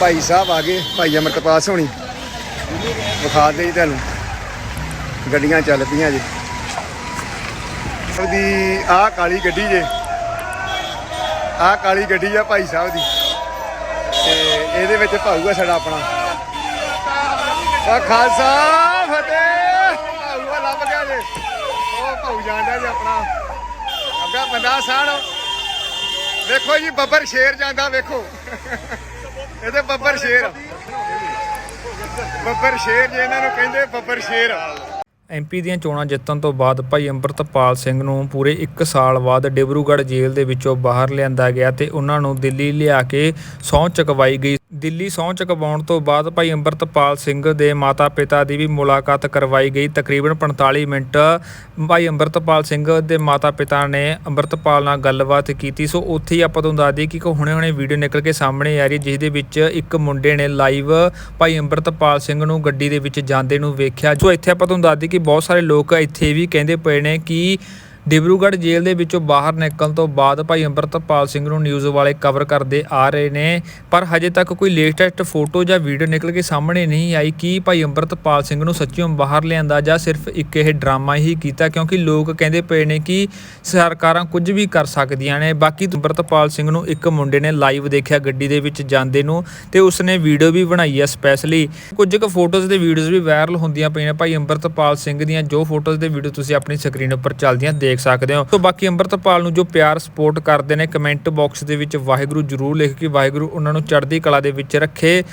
ਭਾਈ ਸਾਹਿਬ ਆ ਗਏ, ਭਾਈ ਅਮਰਤਪਾਲ ਹੋਣੀ। ਵਿਖਾ ਦੇ ਜੀ ਤੁਹਾਨੂੰ। ਗੱਡੀਆਂ ਚੱਲ ਪਈਆਂ ਜੀ। ਉਹਦੀ ਆਹ ਕਾਲੀ ਗੱਡੀ ਜੇ। ਆਹ ਕਾਲੀ ਗੱਡੀ ਆ ਭਾਈ ਸਾਹਿਬ ਦੀ। ਤੇ ਇਹਦੇ ਵਿੱਚ ਭਾਊ ਆ ਸਾਡਾ ਆਪਣਾ। ਆ ਖਾਲਸਾ, ਫਤਿਹ। ਭਾਊ ਲੱਭ ਗਿਆ ਜੇ। ਉਹ ਭਾਊ ਜਾਂਦਾ ਜੀ ਆਪਣਾ। ਅੱਗਾ ਬੰਦਾ ਸਾਣ ਵੇਖੋ ਜੀ, ਬੱਬਰ ਸ਼ੇਰ ਜਾਂਦਾ, ਵੇਖੋ। ਇਹਦੇ ਬੱਬਰ ਸ਼ੇਰ। ਬੱਬਰ ਸ਼ੇਰ ਜੇ ਇਹਨਾਂ ਨੂੰ ਕਹਿੰਦੇ, ਬੱਬਰ ਸ਼ੇਰ। ਐਮਪੀ ਦੀਆਂ ਚੋਣਾਂ ਜਿੱਤਣ ਤੋਂ ਬਾਅਦ ਭਾਈ ਅੰਮ੍ਰਿਤਪਾਲ ਸਿੰਘ ਨੂੰ ਪੂਰੇ 1 ਸਾਲ ਬਾਅਦ ਡਿਬਰੂਗੜ੍ਹ ਜੇਲ੍ਹ ਦੇ ਵਿੱਚੋਂ ਬਾਹਰ ਲਿਆਂਦਾ ਗਿਆ ਤੇ ਉਹਨਾਂ ਨੂੰ ਦਿੱਲੀ ਲਿਆ ਕੇ ਸਹੁੰ ਚੁਕਵਾਈ ਗਈ ਦਿੱਲੀ ਸਹੁੰ ਚੁਕਵਾਉਣ ਤੋਂ ਬਾਅਦ ਭਾਈ ਅੰਮ੍ਰਿਤਪਾਲ ਸਿੰਘ ਦੇ ਮਾਤਾ-ਪਿਤਾ ਦੀ ਵੀ ਮੁਲਾਕਾਤ ਕਰਵਾਈ ਗਈ। ਤਕਰੀਬਨ 45 ਮਿੰਟ ਭਾਈ ਅੰਮ੍ਰਿਤਪਾਲ ਸਿੰਘ ਦੇ ਮਾਤਾ-ਪਿਤਾ ਨੇ ਅੰਮ੍ਰਿਤਪਾਲ ਨਾਲ ਗੱਲਬਾਤ ਕੀਤੀ। ਸੋ ਉੱਥੇ ਹੀ ਆਪਾਂ ਤੁਹਾਨੂੰ ਦੱਸ ਦਈਏ ਕਿ ਹੁਣੇ-ਹੁਣੇ ਵੀਡੀਓ ਨਿਕਲ ਕੇ ਸਾਹਮਣੇ ਆ ਰਹੀ ਜਿਸ ਦੇ ਵਿੱਚ ਇੱਕ ਮੁੰਡੇ ਨੇ ਲਾਈਵ ਭਾਈ ਅੰਮ੍ਰਿਤਪਾਲ ਸਿੰਘ ਨੂੰ ਗੱਡੀ ਦੇ ਵਿੱਚ ਜਾਂਦੇ ਨੂੰ ਵੇਖਿਆ। ਜੋ ਇੱਥੇ ਆਪਾਂ ਤੁਹਾਨੂੰ ਦੱਸ ਦਈਏ ਕਿ ਬਹੁਤ ਸਾਰੇ ਲੋਕ ਇੱਥੇ ਵੀ ਕਹਿੰਦੇ ਪਏ ਨੇ ਕਿ ਡਿਬਰੂਗੜ੍ਹ ਜੇਲ੍ਹ ਦੇ ਵਿੱਚੋਂ ਬਾਹਰ ਨਿਕਲਣ ਤੋਂ ਬਾਅਦ ਭਾਈ ਅੰਮ੍ਰਿਤਪਾਲ ਸਿੰਘ ਨੂੰ ਨਿਊਜ਼ ਵਾਲੇ ਕਵਰ ਕਰਦੇ ਆ ਰਹੇ ਨੇ। ਪਰ ਹਜੇ ਤੱਕ ਕੋਈ ਲੇਟੈਸਟ ਫੋਟੋ ਜਾਂ ਵੀਡੀਓ ਨਿਕਲ ਕੇ ਸਾਹਮਣੇ ਨਹੀਂ ਆਈ ਕਿ ਭਾਈ ਅੰਮ੍ਰਿਤਪਾਲ ਸਿੰਘ ਨੂੰ ਸੱਚੀਓ ਬਾਹਰ ਲਿਆਂਦਾ ਜਾਂ ਸਿਰਫ ਇੱਕ ਇਹ ਡਰਾਮਾ ਹੀ ਕੀਤਾ, ਕਿਉਂਕਿ ਲੋਕ ਕਹਿੰਦੇ ਪਏ ਨੇ ਕਿ ਸਰਕਾਰਾਂ ਕੁਝ ਵੀ ਕਰ ਸਕਦੀਆਂ ਨੇ। ਬਾਕੀ ਅੰਮ੍ਰਿਤਪਾਲ ਸਿੰਘ ਨੂੰ ਇੱਕ ਮੁੰਡੇ ਨੇ ਲਾਈਵ ਦੇਖਿਆ ਗੱਡੀ ਦੇ ਵਿੱਚ ਜਾਂਦੇ ਨੂੰ ਤੇ ਉਸਨੇ ਵੀਡੀਓ ਵੀ ਬਣਾਈ ਹੈ ਸਪੈਸ਼ਲੀ ਕੁਝ ਕੁ ਫੋਟੋਜ਼ ਤੇ ਵੀਡੀਓਜ਼ ਵੀ ਵਾਇਰਲ ਹੁੰਦੀਆਂ ਪਈਆਂ ਭਾਈ ਅੰਮ੍ਰਿਤਪਾਲ ਸਿੰਘ ਦੀਆਂ ਜੋ ਫੋਟੋਜ਼ ਤੇ ਵੀਡੀਓ ਤੁਸੀਂ ਆਪਣੀ ਸਕਰੀਨ ਉੱਪਰ ਚੱਲਦੀਆਂ ਦੇਖ ਸਕਦੇ ਹੋ। ਸੋ ਬਾਕੀ ਅੰਮ੍ਰਿਤਪਾਲ ਨੂੰ ਜੋ ਪਿਆਰ ਸਪੋਰਟ ਕਰਦੇ ਨੇ, ਕਮੈਂਟ ਬਾਕਸ ਦੇ ਵਿੱਚ ਵਾਹਿਗੁਰੂ ਜਰੂਰ ਲਿਖ ਕੇ ਵਾਹਿਗੁਰੂ ਉਹਨਾਂ ਨੂੰ ਚੜ੍ਹਦੀ ਕਲਾ ਦੇ ਵਿੱਚ ਰੱਖੇ।